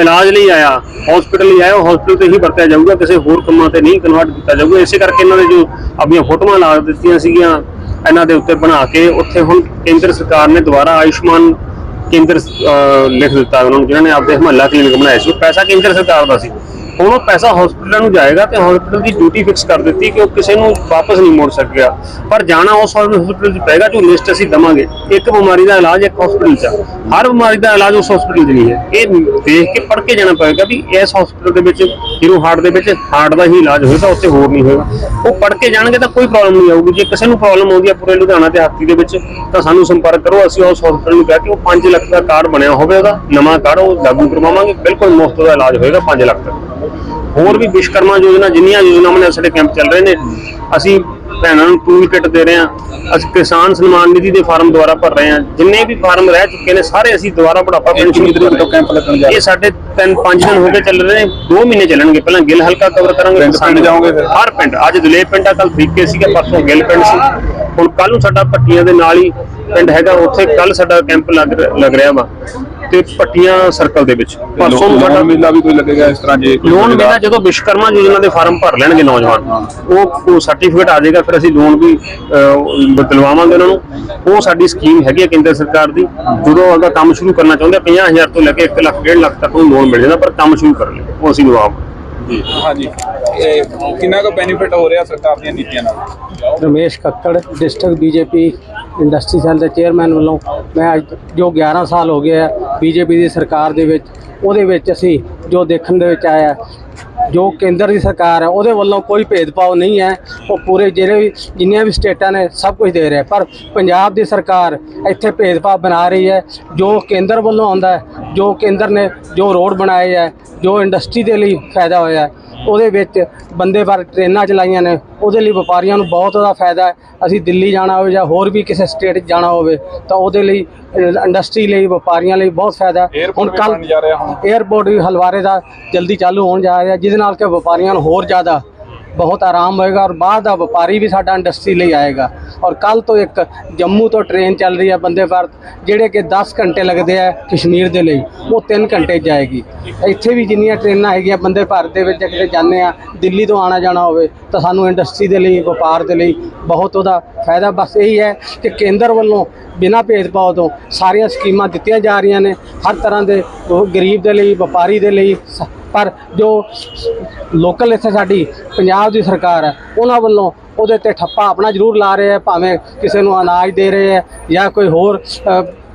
ਇਲਾਜ ਲਈ ਆਇਆ ਹਸਪੀਟਲ ਲਈ ਆਇਆ, ਉਹ ਹਸਪੀਟਲ ਤੇ ਹੀ ਵਰਤਿਆ ਜਾਊਗਾ, ਕਿਸੇ ਹੋਰ ਕੰਮਾਂ ਤੇ ਨਹੀਂ ਕਨਵਰਟ ਕੀਤਾ ਜਾਊਗਾ। ਇਸੇ ਕਰਕੇ ਇਹਨਾਂ ਨੇ ਜੋ ਆਪਣੀਆਂ ਫੋਟੋਆਂ ਲਾ ਦਿੱਤੀਆਂ ਸੀਗੀਆਂ, ਇਹਨਾਂ ਦੇ ਉੱਤੇ ਬਣਾ ਕੇ ਉੱਥੇ ਹੁਣ ਕੇਂਦਰ ਸਰਕਾਰ ਨੇ ਦੁਬਾਰਾ ਆਯੁਸ਼ਮਾਨ ਕੇਂਦਰ ਲਿਖ ਦਿੱਤਾ ਉਹਨਾਂ ਨੂੰ, ਜਿਨ੍ਹਾਂ ਨੇ ਆਪਦੇ ਮਹੱਲਾ ਕਲੀਨਿਕ ਬਣਾਏ ਸੀ। ਉਹ ਪੈਸਾ ਕੇਂਦਰ ਸਰਕਾਰ ਦਾ ਸੀ। ਹੁਣ ਉਹ ਪੈਸਾ ਹਸਪੀਟਲਾਂ ਨੂੰ ਜਾਏਗਾ ਤੇ ਹਸਪੀਟਲ ਦੀ ਡਿਊਟੀ ਫਿਕਸ ਕਰ ਦਿੱਤੀ ਕਿ ਉਹ ਕਿਸੇ ਨੂੰ ਵਾਪਸ ਨਹੀਂ ਮੋੜ ਸਕਿਆ ਪਰ ਜਾਣਾ ਉਸ ਹਸਪੀਟਲ 'ਚ ਪਏਗਾ ਜੋ ਲਿਸਟ ਅਸੀਂ ਦਵਾਂਗੇ। ਇੱਕ ਬਿਮਾਰੀ ਦਾ ਇਲਾਜ ਇੱਕ ਹਸਪੀਟਲ 'ਚ ਆ। ਹਰ ਬਿਮਾਰੀ ਦਾ ਇਲਾਜ ਉਸ ਹਸਪੀਟਲ 'ਚ ਨਹੀਂ ਹੈ। ਇਹ ਦੇਖ ਕੇ ਪੜ੍ਹ ਕੇ ਜਾਣਾ ਪਵੇਗਾ ਵੀ ਇਸ ਹਸਪੀਟਲ ਦੇ ਵਿੱਚ ਹੀਰੋ ਹਾਰਟ ਦੇ ਵਿੱਚ ਹਾਰਟ ਦਾ ਹੀ ਇਲਾਜ ਹੋਏਗਾ, ਉੱਥੇ ਹੋਰ ਨਹੀਂ ਹੋਏਗਾ। ਉਹ ਪੜ੍ਹ ਕੇ ਜਾਣਗੇ ਤਾਂ ਕੋਈ ਪ੍ਰੋਬਲਮ ਨਹੀਂ ਆਊਗੀ। ਜੇ ਕਿਸੇ ਨੂੰ ਪ੍ਰੋਬਲਮ ਆਉਂਦੀ ਹੈ ਪੂਰੇ ਲੁਧਿਆਣਾ ਤੇ ਹਾਥੀ ਦੇ ਵਿੱਚ, ਤਾਂ ਸਾਨੂੰ ਸੰਪਰਕ ਕਰੋ। ਅਸੀਂ ਉਸ ਹਸਪੀਟਲ ਨੂੰ ਕਹਿ ਕੇ ਉਹ 5 ਲੱਖ ਦਾ ਕਾਰਡ ਬਣਿਆ ਹੋਵੇ ਉਹਦਾ। ਨਵਾਂ ਕਾਰਡ ਉਹ ਲਾਗੂ ਕਰਵਾਵਾਂਗੇ। ਬਿਲਕੁਲ ਮੁਫਤ ਦਾ ਇਲਾਜ ਹੋਏਗਾ 5 ਲੱਖ ਤੱਕ। ਹੋਰ ਵੀ ਵਿਸ਼ਕਰਮਾ ਯੋਜਨਾ ਜਿੰਨੀਆਂ ਯੋਜਨਾਵਾਂ ਨੇ ਸਾਡੇ ਕੈਂਪ ਚੱਲ ਰਹੇ ਨੇ ਅਸੀਂ ਭੈਣਾਂ ਨੂੰ ਟੂਲ ਕਿੱਟ ਦੇ ਰਹੇ ਹਾਂ ਅਸੀਂ ਕਿਸਾਨ ਸਨਮਾਨ ਨਿਧੀ ਦੇ ਫਾਰਮ ਦੁਆਰਾ ਭਰ ਰਹੇ ਹਾਂ ਜਿੰਨੇ ਵੀ ਫਾਰਮ ਰਹਿ ਚੁੱਕੇ ਨੇ ਸਾਰੇ ਅਸੀਂ ਦੁਬਾਰਾ ਬੁਢਾਪਾ ਪੈਨਸ਼ਨ ਤੋਂ ਕੈਂਪ ਲੱਗਣ ਜਾ ਰਿਹਾ? ਇਹ ਸਾਡੇ ਤਿੰਨ ਪੰਜ ਦਿਨ ਹੋ ਗਏ ਚੱਲ ਰਹੇ ਨੇ 2 ਮਹੀਨੇ ਚੱਲਣਗੇ ਪਹਿਲਾਂ ਗਿੱਲ ਹਲਕਾ ਕਵਰ ਕਰਾਂਗੇ ਪਿੰਡ- ਕਿਸਾਨ ਜਾਓਗੇ ਫਿਰ? ਹਰ ਪਿੰਡ ਅੱਜ ਦਲੇਪ ਪਿੰਡ ਆ ਕੱਲ ਤਰੀਕੇ ਸੀਗਾ ਪਰਸੋਂ ਗਿੱਲ ਪਿੰਡ ਸੀ ਹੁਣ ਕੱਲ ਨੂੰ ਸਾਡਾ ਪੱਟੀਆਂ ਦੇ ਨਾਲ ਹੀ ਪਿੰਡ ਹੈਗਾ ਉੱਥੇ ਕੱਲ ਸਾਡਾ ਕੈਂਪ ਲੱਗ ਰਿਹਾ ਵਾ ਤੇ ਪੱਟੀਆਂ ਸਰਕਲ ਦੇ ਵਿੱਚ। ਪਰਸੋਂ ਨੂੰ ਸਾਡਾ ਮੇਲਾ ਵੀ ਕੋਈ ਲੱਗੇਗਾ ਇਸ ਤਰ੍ਹਾਂ ਜੇ ਕੋਈ ਲੋਨ ਮੇਲਾ ਜਦੋਂ ਵਿਸ਼ਕਰਮਾ ਯੋਜਨਾ ਦੇ ਫਾਰਮ ਭਰ ਲੈਣਗੇ ਨੌਜਵਾਨ ਉਹ ਉਹ ਸਰਟੀਫਿਕੇਟ ਆ ਜਾਏਗਾ ਫਿਰ ਅਸੀਂ ਲੋਨ ਵੀ ਦਿਲਵਾਵਾਂਗੇ ਉਹਨਾਂ ਨੂੰ। ਉਹ ਸਾਡੀ ਸਕੀਮ ਹੈਗੀ ਹੈ ਕੇਂਦਰ ਸਰਕਾਰ ਦੀ। ਜਦੋਂ ਉਹਦਾ ਕੰਮ ਸ਼ੁਰੂ ਕਰਨਾ ਚਾਹੁੰਦੇ ਆ, 50000 ਤੋਂ ਲੈ ਕੇ 1 ਲੱਖ 1.5 ਲੱਖ ਤੱਕ ਨੂੰ ਲੋਨ ਮਿਲ ਜਾਂਦਾ ਪਰ ਕੰਮ ਸ਼ੁਰੂ ਕਰ ਲਈ ਉਹ ਅਸੀਂ ਦਵਾਵਾਂਗੇ ਜੀ। ਹਾਂਜੀ। ਇਹ ਕਿੰਨਾ ਕੁ ਬੈਨੀਫਿਟ ਹੋ ਰਿਹਾ ਸਰਕਾਰ ਦੀਆਂ ਨੀਤੀਆਂ ਨਾਲ? Ramesh Kakkar district BJP industry cell ਦੇ ਚੇਅਰਮੈਨ ਵੱਲੋਂ ਮੈਂ ਅੱਜ ਜੋ 11 ਸਾਲ ਹੋ ਗਏ ਆ ਬੀਜੇਪੀ ਦੀ ਸਰਕਾਰ ਦੇ ਵਿੱਚ ਉਹਦੇ ਵਿੱਚ ਅਸੀਂ ਜੋ ਦੇਖਣ ਦੇ ਵਿੱਚ ਆਇਆ ਜੋ ਕੇਂਦਰ ਦੀ ਸਰਕਾਰ ਹੈ, ਉਹਦੇ ਵੱਲੋਂ ਕੋਈ ਭੇਦਭਾਵ ਨਹੀਂ ਹੈ। ਉਹ ਪੂਰੇ ਜਿਹੜੇ ਵੀ, ਜਿੰਨੀਆਂ ਵੀ ਸਟੇਟਾਂ ਨੇ, ਸਭ ਕੁਝ ਦੇ ਰਿਹਾ ਪਰ ਪੰਜਾਬ ਦੀ ਸਰਕਾਰ ਇੱਥੇ ਭੇਦਭਾਵ ਬਣਾ ਰਹੀ ਹੈ। ਜੋ ਕੇਂਦਰ ਵੱਲੋਂ ਆਉਂਦਾ ਜੋ ਕੇਂਦਰ ਨੇ ਜੋ ਰੋਡ ਬਣਾਏ ਹੈ, ਜੋ ਇੰਡਸਟਰੀ ਦੇ ਲਈ ਫਾਇਦਾ ਹੋਇਆ ਉਹਦੇ ਵਿੱਚ ਬੰਦੇ ਭਾਰਤ ਟ੍ਰੇਨਾਂ ਚਲਾਈਆਂ ਨੇ ਉਹਦੇ ਲਈ ਵਪਾਰੀਆਂ ਨੂੰ ਬਹੁਤ ਉਹਦਾ ਫਾਇਦਾ ਹੈ ਅਸੀਂ ਦਿੱਲੀ ਜਾਣਾ ਹੋਵੇ ਜਾਂ ਹੋਰ ਵੀ ਕਿਸੇ ਸਟੇਟ ਜਾਣਾ ਹੋਵੇ ਤਾਂ ਉਹਦੇ ਲਈ ਇੰਡਸਟਰੀ ਲਈ ਵਪਾਰੀਆਂ ਲਈ ਬਹੁਤ ਫਾਇਦਾ ਹੈ। ਹੁਣ। 에ਅਰਪੋਰਟ ਵੀ ਹਲਵਾਰੇ ਦਾ ਜਲਦੀ ਚਾਲੂ ਹੋਣ ਜਾ ਰਿਹਾ ਜਿਹਦੇ ਨਾਲ ਕਿ ਵਪਾਰੀਆਂ ਨੂੰ ਹੋਰ ਜ਼ਿਆਦਾ ਬਹੁਤ ਆਰਾਮ ਹੋਏਗਾ ਔਰ ਬਾਹਰ ਦਾ ਵਪਾਰੀ ਵੀ ਸਾਡਾ ਇੰਡਸਟਰੀ ਲਈ ਆਏਗਾ। ਔਰ ਕੱਲ ਤੋਂ ਇੱਕ ਜੰਮੂ ਤੋਂ ਟ੍ਰੇਨ ਚੱਲ ਰਹੀ ਹੈ ਬੰਦੇ ਭਾਰਤ ਜਿਹੜੇ ਕਿ 10 ਘੰਟੇ ਲੱਗਦੇ ਆ ਕਸ਼ਮੀਰ ਦੇ ਲਈ, ਉਹ 3 ਘੰਟੇ ਜਾਏਗੀ। ਇੱਥੇ ਵੀ ਜਿੰਨੀਆਂ ਟ੍ਰੇਨਾਂ ਹੈਗੀਆਂ ਬੰਦੇ ਭਾਰਤ ਦੇ ਵਿੱਚ ਕਿਤੇ ਜਾਂਦੇ ਆ, ਦਿੱਲੀ ਤੋਂ ਆਣਾ ਜਾਣਾ ਹੋਵੇ, ਤਾਂ ਸਾਨੂੰ ਇੰਡਸਟਰੀ ਦੇ ਲਈ, ਵਪਾਰ ਦੇ ਲਈ ਬਹੁਤ ਉਹਦਾ ਫਾਇਦਾ। ਬਸ ਇਹੀ ਹੈ ਕਿ ਕੇਂਦਰ ਵੱਲੋਂ ਬਿਨਾਂ ਭੇਦਭਾਵ ਤੋਂ ਸਾਰੀਆਂ ਸਕੀਮਾਂ ਦਿੱਤੀਆਂ ਜਾ ਰਹੀਆਂ ਨੇ। ਹਰ ਤਰ੍ਹਾਂ ਦੇ ਗਰੀਬ ਦੇ ਲਈ, ਵਪਾਰੀ ਦੇ ਲਈ, ਸ- ਪਰ ਜੋ ਲੋਕਲ ਇੱਥੇ ਸਾਡੀ ਪੰਜਾਬ ਦੀ ਸਰਕਾਰ ਹੈ, ਉਹਨਾਂ ਵੱਲੋਂ ਉਹਦੇ ਤੇ ਠੱਪਾ ਆਪਣਾ ਜ਼ਰੂਰ ਲਾ ਰਹੇ ਹੈ, ਭਾਵੇਂ ਕਿਸੇ ਨੂੰ ਅਨਾਜ ਦੇ ਰਹੇ ਹੈ ਜਾਂ ਕੋਈ ਹੋਰ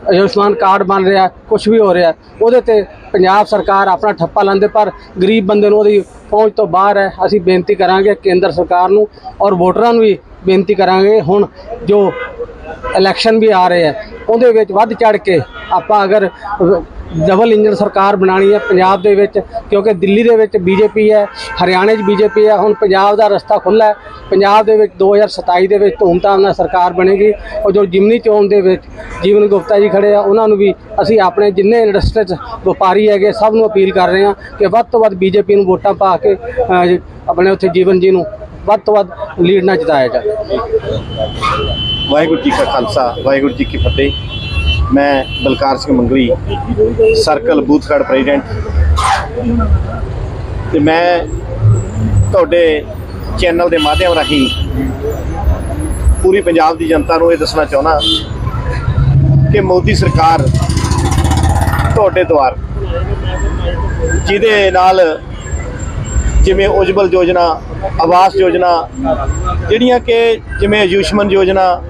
ਆਯੁਸ਼ਮਾਨ ਕਾਰਡ ਬਣ ਰਿਹਾ ਕੁਝ ਵੀ ਹੋ ਰਿਹਾ ਉਹਦੇ ਤੇ ਪੰਜਾਬ ਸਰਕਾਰ ਆਪਣਾ ਠੱਪਾ ਲਾਉਂਦੇ, ਪਰ ਗਰੀਬ ਬੰਦੇ ਨੂੰ ਉਹਦੀ ਪਹੁੰਚ ਤੋਂ ਬਾਹਰ ਹੈ। ਅਸੀਂ ਬੇਨਤੀ ਕਰਾਂਗੇ ਕੇਂਦਰ ਸਰਕਾਰ ਨੂੰ ਔਰ ਵੋਟਰਾਂ ਨੂੰ ਵੀ ਬੇਨਤੀ ਕਰਾਂਗੇ, ਹੁਣ ਜੋ ਇਲੈਕਸ਼ਨ ਵੀ ਆ ਰਹੇ ਹੈ ਉਹਦੇ ਵਿੱਚ ਵੱਧ ਚੜ ਕੇ ਆਪਾਂ ਅਗਰ ਡਬਲ ਇੰਜਨ ਸਰਕਾਰ ਬਣਾਣੀ ਹੈ ਪੰਜਾਬ ਦੇ ਵਿੱਚ, ਕਿਉਂਕਿ ਦਿੱਲੀ ਦੇ ਵਿੱਚ ਬੀਜੇਪੀ ਹੈ, ਹਰਿਆਣੇ 'ਚ ਬੀਜੇਪੀ ਹੈ, ਹੁਣ ਪੰਜਾਬ ਦਾ ਰਸਤਾ ਖੁੱਲ੍ਹਾ ਹੈ। ਪੰਜਾਬ ਦੇ ਵਿੱਚ 2027 ਦੇ ਵਿੱਚ ਧੂਮਧਾਮ ਨਾਲ ਸਰਕਾਰ ਬਣੇਗੀ। ਉਹ ਜੋ ਜਿਮਨੀ ਚੋਣ ਦੇ ਵਿੱਚ ਜੀਵਨ ਗੁਪਤਾ ਜੀ ਖੜੇ ਆ, ਉਹਨਾਂ ਨੂੰ ਵੀ ਅਸੀਂ ਆਪਣੇ ਜਿੰਨੇ ਇੰਡਸਟਰੀ 'ਚ ਵਪਾਰੀ ਹੈਗੇ, ਸਭ ਨੂੰ ਅਪੀਲ ਕਰ ਰਹੇ ਹਾਂ ਕਿ ਵੱਧ ਤੋਂ ਵੱਧ ਬੀਜੇਪੀ ਨੂੰ ਵੋਟਾਂ ਪਾ ਕੇ ਆਪਣੇ ਉੱਥੇ ਜੀਵਨ ਜੀ ਨੂੰ ਵੱਧ ਤੋਂ ਵੱਧ ਲੀਡ ਨਾਲ ਜਿਤਾਇਆ ਜਾਵੇ। ਵਾਹਿਗੁਰੂ ਜੀ ਕਾ ਖਾਲਸਾ, ਵਾਹਿਗੁਰੂ ਜੀ ਕੀ ਫਤਿਹ। ਮੈਂ ਬਲਕਾਰ ਸਿੰਘ ਮੰਗਲੀ, ਸਰਕਲ ਬੂਥਗੜ ਪ੍ਰੈਜ਼ੀਡੈਂਟ। ਤੇ ਮੈਂ ਤੁਹਾਡੇ ਚੈਨਲ ਦੇ ਮਾਧਿਅਮ ਰਾਹੀਂ ਪੂਰੀ ਪੰਜਾਬ ਦੀ ਜਨਤਾ ਨੂੰ ਇਹ ਦੱਸਣਾ ਚਾਹੁੰਦਾ ਕਿ ਮੋਦੀ ਸਰਕਾਰ ਤੁਹਾਡੇ ਦੁਆਰ, ਜਿਹਦੇ ਨਾਲ ਜਿਵੇਂ ਉਜਵਲ ਯੋਜਨਾ, ਆਵਾਸ ਯੋਜਨਾ, ਜਿਹੜੀਆਂ ਕਿ ਜਿਵੇਂ ਆਯੁਸ਼ਮਨ ਯੋਜਨਾ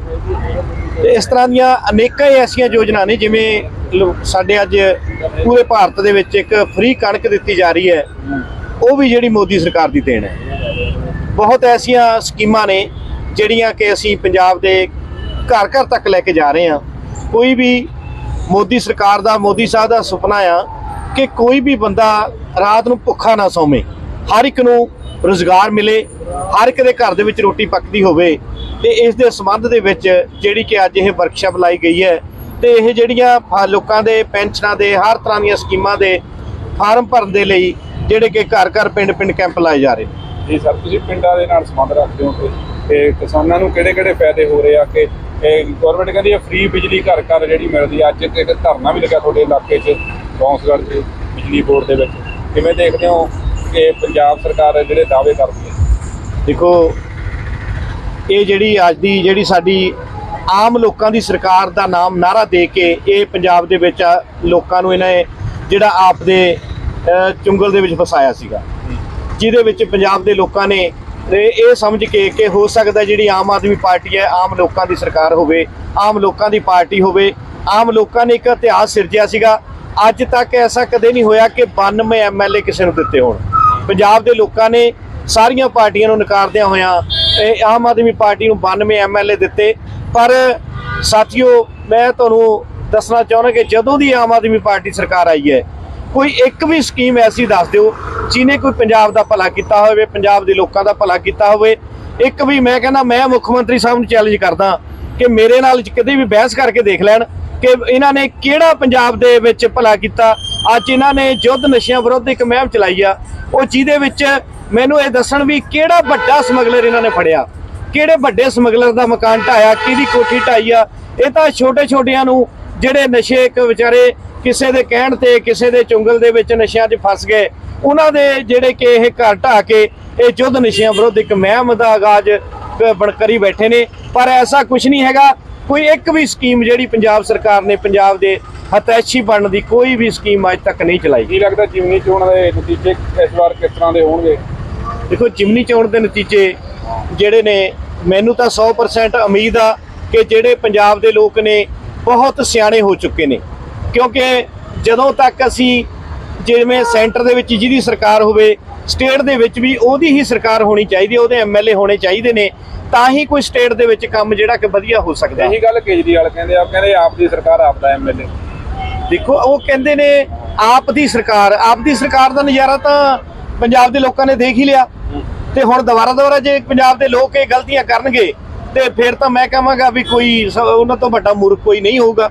ਤੇ ਇਸ ਤਰ੍ਹਾਂ ਦੀਆਂ ਅਨੇਕਾਂ ਹੀ ਐਸੀਆਂ ਯੋਜਨਾ ਨੇ, ਜਿਵੇਂ ਸਾਡੇ ਅੱਜ ਪੂਰੇ ਭਾਰਤ ਦੇ ਵਿੱਚ ਇੱਕ ਫ੍ਰੀ ਕਣਕ ਦਿੱਤੀ ਜਾ ਰਹੀ ਹੈ। ਉਹ ਵੀ ਜਿਹੜੀ ਮੋਦੀ ਸਰਕਾਰ ਦੀ ਦੇਣ ਹੈ। ਬਹੁਤ ਐਸੀਆਂ ਸਕੀਮਾਂ ਨੇ, ਜਿਹੜੀਆਂ ਕਿ ਅਸੀਂ ਪੰਜਾਬ ਦੇ ਘਰ ਘਰ ਤੱਕ ਲੈ ਕੇ ਜਾ ਰਹੇ ਹਾਂ। ਕੋਈ ਵੀ ਮੋਦੀ ਸਰਕਾਰ ਦਾ, ਮੋਦੀ ਸਾਹਿਬ ਦਾ ਸੁਪਨਾ ਆ ਕਿ ਕੋਈ ਵੀ ਬੰਦਾ ਰਾਤ ਨੂੰ ਭੁੱਖਾ ਨਾ ਸੌਵੇਂ। ਹਰ ਇੱਕ ਨੂੰ ਰੋਜ਼ਗਾਰ ਮਿਲੇ, ਹਰ ਇੱਕ ਦੇ ਘਰ ਦੇ ਵਿੱਚ ਰੋਟੀ ਪੱਕਦੀ ਹੋਵੇ। ਤੇ ਇਸ ਦੇ ਸੰਬੰਧ ਦੇ ਵਿੱਚ ਜਿਹੜੀ ਕਿ ਅੱਜ ਇਹ ਵਰਕਸ਼ਾਪ ਲਾਈ ਗਈ ਹੈ ਤੇ ਇਹ ਜਿਹੜੀਆਂ ਲੋਕਾਂ ਦੇ ਪੈਨਸ਼ਨਾਂ ਦੇ ਹਰ ਤਰ੍ਹਾਂ ਦੀਆਂ ਸਕੀਮਾਂ ਦੇ ਫਾਰਮ ਭਰਨ ਦੇ ਲਈ ਜਿਹੜੇ ਕਿ ਘਰ ਘਰ ਪਿੰਡ ਪਿੰਡ ਕੈਂਪ ਲਾਏ ਜਾ ਰਹੇ ਜੀ ਸਰ ਤੁਸੀਂ ਪਿੰਡਾਂ ਦੇ ਨਾਲ ਸੰਬੰਧ ਰੱਖਦੇ ਹੋ ਕਿ ਤੇ ਕਿਸਾਨਾਂ ਨੂੰ ਕਿਹੜੇ ਕਿਹੜੇ ਫਾਇਦੇ ਹੋ ਰਹੇ ਆ ਕਿ ਗਵਰਨਮੈਂਟ ਕਹਿੰਦੀ ਹੈ ਫ੍ਰੀ ਬਿਜਲੀ ਘਰ ਘਰ ਜਿਹੜੀ ਮਿਲਦੀ ਅੱਜ ਇੱਕ ਧਰਨਾ ਵੀ ਲੱਗਾ ਤੁਹਾਡੇ ਇਲਾਕੇ 'ਚ ਬੌਂਸਗੜ੍ਹ 'ਚ ਬਿਜਲੀ ਬੋਰਡ ਦੇ ਵਿੱਚ। ਕਿਵੇਂ ਦੇਖਦੇ ਹੋ ਕਿ ਪੰਜਾਬ ਸਰਕਾਰ ਜਿਹੜੇ ਦਾਅਵੇ ਕਰਦੀ ਹੈ? ਦੇਖੋ ਇਹ ਜਿਹੜੀ ਅੱਜ ਦੀ ਜਿਹੜੀ ਸਾਡੀ ਆਮ ਲੋਕਾਂ ਦੀ ਸਰਕਾਰ ਦਾ ਨਾਮ ਨਾਰਾ ਦੇ ਕੇ ਇਹ ਪੰਜਾਬ ਦੇ ਵਿੱਚ ਲੋਕਾਂ ਨੂੰ ਇਹਨਾਂ ਜਿਹੜਾ ਆਪ ਦੇ ਚੁੰਗਲ ਦੇ ਵਿੱਚ ਫਸਾਇਆ ਸੀਗਾ। ਜਿਹਦੇ ਵਿੱਚ ਪੰਜਾਬ ਦੇ ਲੋਕਾਂ ਨੇ ਇਹ ਇਹ ਸਮਝ ਕੇ ਕਿ ਹੋ ਸਕਦਾ ਜਿਹੜੀ ਆਮ ਆਦਮੀ ਪਾਰਟੀ ਹੈ, ਆਮ ਲੋਕਾਂ ਦੀ ਸਰਕਾਰ ਹੋਵੇ, ਆਮ ਲੋਕਾਂ ਦੀ ਪਾਰਟੀ ਹੋਵੇ, ਆਮ ਲੋਕਾਂ ਨੇ ਇੱਕ ਇਤਿਹਾਸ ਸਿਰਜਿਆ ਸੀਗਾ। ਅੱਜ ਤੱਕ ਐਸਾ ਕਦੇ ਨਹੀਂ ਹੋਇਆ ਕਿ 92 ਐਮਐਲਏ ਕਿਸੇ ਨੂੰ ਦਿੱਤੇ ਹੋਣ। ਪੰਜਾਬ ਦੇ ਲੋਕਾਂ ਨੇ ਸਾਰੀਆਂ ਪਾਰਟੀਆਂ ਨੂੰ ਨਕਾਰਦਿਆਂ ਹੋਇਆਂ ਇਹ ਆਮ ਆਦਮੀ ਪਾਰਟੀ ਨੂੰ 92 ਐਮਐਲਏ ਦਿੱਤੇ। ਪਰ ਸਾਥੀਓ, ਮੈਂ ਤੁਹਾਨੂੰ ਦੱਸਣਾ ਚਾਹੁੰਦਾ ਕਿ ਜਦੋਂ ਦੀ ਆਮ ਆਦਮੀ ਪਾਰਟੀ ਸਰਕਾਰ ਆਈ ਹੈ, ਕੋਈ ਇੱਕ ਵੀ ਸਕੀਮ ਐਸੀ ਦੱਸ ਦਿਓ ਜਿਹਨੇ ਕੋਈ ਪੰਜਾਬ ਦਾ ਭਲਾ ਕੀਤਾ ਹੋਵੇ, ਪੰਜਾਬ ਦੇ ਲੋਕਾਂ ਦਾ ਭਲਾ ਕੀਤਾ ਹੋਵੇ। ਇੱਕ ਵੀ ਮੈਂ ਕਹਿੰਦਾ, ਮੈਂ ਮੁੱਖ ਮੰਤਰੀ ਸਾਹਿਬ ਨੂੰ ਚੈਲੰਜ ਕਰਦਾ ਕਿ ਮੇਰੇ ਨਾਲ ਕਦੇ ਵੀ ਬਹਿਸ ਕਰਕੇ ਦੇਖ ਲੈਣ ਕਿ ਇਹਨਾਂ ਨੇ ਕਿਹੜਾ ਪੰਜਾਬ ਦੇ ਵਿੱਚ ਭਲਾ ਕੀਤਾ ਅੱਜ ਇਹਨਾਂ ਨੇ ਯੁੱਧ ਨਸ਼ਿਆਂ ਵਿਰੁੱਧ ਇੱਕ ਮਹਿਮ ਚਲਾਈ ਆ। ਉਹ ਜਿਹਦੇ ਵਿੱਚ ਮੈਨੂੰ ਇਹ ਦੱਸਣ ਵੀ ਕਿਹੜਾ ਵੱਡਾ ਸਮਗਲਰ ਇਹਨਾਂ ਨੇ ਫੜਿਆ। ਕਿਹੜੇ ਵੱਡੇ ਸਮਗਲਰ ਦਾ ਮਕਾਨ ਢਾਇਆ, ਕਿਹਦੀ ਕੋਠੀ ਢਾਈ ਆ। ਇਹ ਤਾਂ ਛੋਟੇ ਛੋਟਿਆਂ ਨੂੰ ਜਿਹੜੇ ਨਸ਼ੇ ਇੱਕ ਵਿਚਾਰੇ ਕਿਸੇ ਦੇ ਕਹਿਣ ਤੇ, ਕਿਸੇ ਦੇ ਚੁੰਗਲ ਦੇ ਵਿੱਚ ਨਸ਼ਿਆਂ 'ਚ ਫਸ ਗਏ, ਉਹਨਾਂ ਦੇ ਜਿਹੜੇ ਕਿ ਇਹ ਘਰ ਢਾਹ ਕੇ ਇਹ ਯੁੱਧ ਨਸ਼ਿਆਂ ਵਿਰੁੱਧ ਇੱਕ ਮਹਿਮ ਦਾ ਆਗਾਜ਼ ਕ- ਬੈਠੇ ਨੇ। ਪਰ ਐਸਾ ਕੁਝ ਨਹੀਂ ਹੈਗਾ ਕੋਈ ਇੱਕ ਵੀ ਸਕੀਮ ਜਿਹੜੀ ਪੰਜਾਬ ਸਰਕਾਰ ਨੇ ਪੰਜਾਬ ਦੇ ਹਤੈਸ਼ੀ ਬਣਨ ਦੀ ਕੋਈ ਵੀ ਸਕੀਮ ਅੱਜ ਤੱਕ ਨਹੀਂ ਚਲਾਈ। ਕੀ ਲੱਗਦਾ ਜਿਮਨੀ ਚੋਣ ਦੇ ਨਤੀਜੇ ਇਸ ਵਾਰ ਕਿਸ ਤਰ੍ਹਾਂ ਦੇ ਹੋਣਗੇ? ਦੇਖੋ ਜਿਮਨੀ ਚੋਣ ਦੇ ਨਤੀਜੇ ਜਿਹੜੇ ਨੇ ਮੈਨੂੰ ਤਾਂ 100% ਉਮੀਦ ਆ ਕਿ ਜਿਹੜੇ ਪੰਜਾਬ ਦੇ ਲੋਕ ਨੇ ਬਹੁਤ ਸਿਆਣੇ ਹੋ ਚੁੱਕੇ ਨੇ। ਕਿਉਂਕਿ ਜਦੋਂ ਤੱਕ ਅਸੀਂ ਜਿਵੇਂ ਸੈਂਟਰ ਦੇ ਵਿੱਚ ਜਿਹਦੀ ਸਰਕਾਰ ਹੋਵੇ ਸਟੇਟ ਦੇ ਵਿੱਚ ਵੀ ਉਹਦੀ ਹੀ ਸਰਕਾਰ ਹੋਣੀ ਚਾਹੀਦੀ ਹੈ ਉਹਦੇ ਐਮਐਲਏ ਹੋਣੇ ਚਾਹੀਦੇ ਨੇ। ਤਾਂ ਹੀ ਕੋਈ ਸਟੇਟ ਦੇ ਵਿੱਚ ਕੰਮ ਜਿਹੜਾ ਕਿ ਵਧੀਆ ਹੋ ਸਕਦਾ। ਇਹੀ ਗੱਲ ਕੇਜਰੀਵਾਲ ਕਹਿੰਦੇ ਆ ਕਹਿੰਦੇ ਆਪ ਦੀ ਸਰਕਾਰ ਆਪ ਦਾ ਐਮਐਲਏ ਦੇਖੋ ਉਹ ਕਹਿੰਦੇ ਨੇ ਆਪ ਦੀ ਸਰਕਾਰ ਆਪ ਦੀ ਸਰਕਾਰ ਦਾ ਨਜ਼ਾਰਾ ਤਾਂ ਪੰਜਾਬ ਦੇ ਲੋਕਾਂ ਨੇ ਦੇਖ ਹੀ ਲਿਆ। ਤੇ ਹੁਣ ਦੁਬਾਰਾ ਦੁਬਾਰਾ ਜੇ ਪੰਜਾਬ ਦੇ ਲੋਕ ਇਹ ਗਲਤੀਆਂ ਕਰਨਗੇ ਤੇ ਫਿਰ ਤਾਂ ਮੈਂ ਕਹਾਂਗਾ ਵੀ ਕੋਈ ਉਹਨਾਂ ਤੋਂ ਵੱਡਾ ਮੂਰਖ ਕੋਈ ਨਹੀਂ ਹੋਊਗਾ।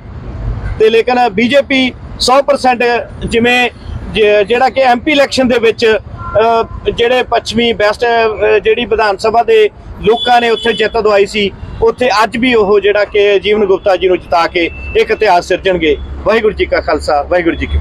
ਤੇ ਲੇਕਿਨ ਬੀਜੇਪੀ 100% ਜਿਵੇਂ ਜਿਹੜਾ ਕਿ ਐਮਪੀ ਇਲੈਕਸ਼ਨ ਦੇ ਵਿੱਚ ਜਿਹੜੇ ਪੱਛਮੀ ਬੈਸਟ ਜਿਹੜੀ ਵਿਧਾਨ ਸਭਾ ਦੇ ਲੋਕਾਂ ਨੇ ਉੱਥੇ ਜਿੱਤ ਦਵਾਈ ਸੀ, ਉੱਥੇ ਅੱਜ ਵੀ ਉਹ ਜਿਹੜਾ ਕਿ ਜੀਵਨ ਗੁਪਤਾ ਜੀ ਨੂੰ ਜਿਤਾ ਕੇ ਇੱਕ ਇਤਿਹਾਸ ਸਿਰਜਣਗੇ। ਵਾਹਿਗੁਰੂ ਜੀ ਕਾ ਖਾਲਸਾ, ਵਾਹਿਗੁਰੂ ਜੀ ਕੀ